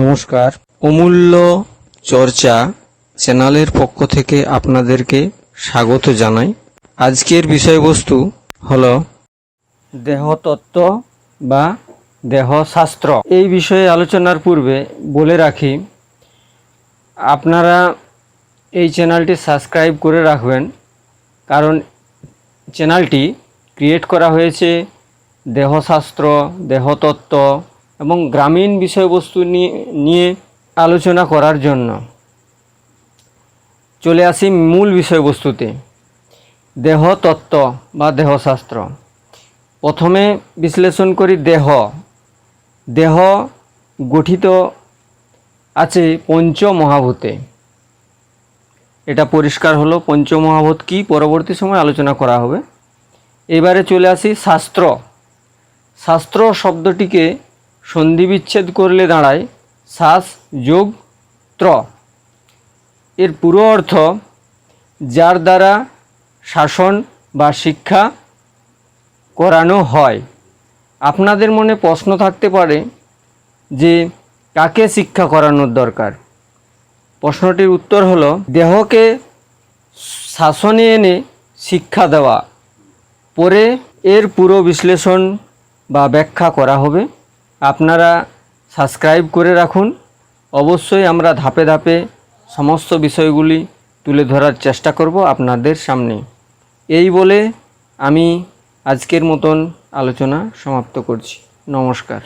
নমস্কার। অমূল্য চর্চা চ্যানেলের পক্ষ থেকে আপনাদেরকে স্বাগত জানাই। আজকের বিষয়বস্তু হলো দেহতত্ত্ব বা দেহশাস্ত্র। এই বিষয়ে আলোচনার পূর্বে বলে রাখি, আপনারা এই চ্যানেলটি সাবস্ক্রাইব করে রাখবেন, কারণ চ্যানেলটি ক্রিয়েট করা হয়েছে দেহশাস্ত্র, দেহতত্ত্ব এবং গ্রামীণ বিষয়বস্তু নিয়ে আলোচনা করার জন্য চলে আসি মূল বিষয়বস্তুতে দেহতত্ত্ব বা দেহশাস্ত্র। প্রথমে বিশ্লেষণ করি দেহ। দেহ গঠিত আছে পঞ্চ মহাভূতে এটা পরিষ্কার হলো, পঞ্চমহাভূত কি? পরবর্তী সময় আলোচনা করা হবে। এবারে চলে আসি শাস্ত্র। শাস্ত্র শব্দটিকে সন্ধিবিচ্ছেদ করলে দাঁড়ায় শ্বাস যোগ ত্র। এর পুরো অর্থ যার দ্বারা শাসন বা শিক্ষা করানো হয়। আপনাদের মনে প্রশ্ন থাকতে পারে যে কাকে শিক্ষা করানোর দরকার? প্রশ্নটির উত্তর হলো, দেহকে শাসনে এনে শিক্ষা দেওয়া। পরে এর পুরো বিশ্লেষণ বা ব্যাখ্যা করা হবে। আপনারা সাবস্ক্রাইব করে রাখুন। অবশ্যই আমরা ধাপে ধাপে সমস্ত বিষয়গুলি তুলে ধরার চেষ্টা করব আপনাদের সামনে। এই বলে আমি আজকের মতন আলোচনা সমাপ্ত করছি। নমস্কার।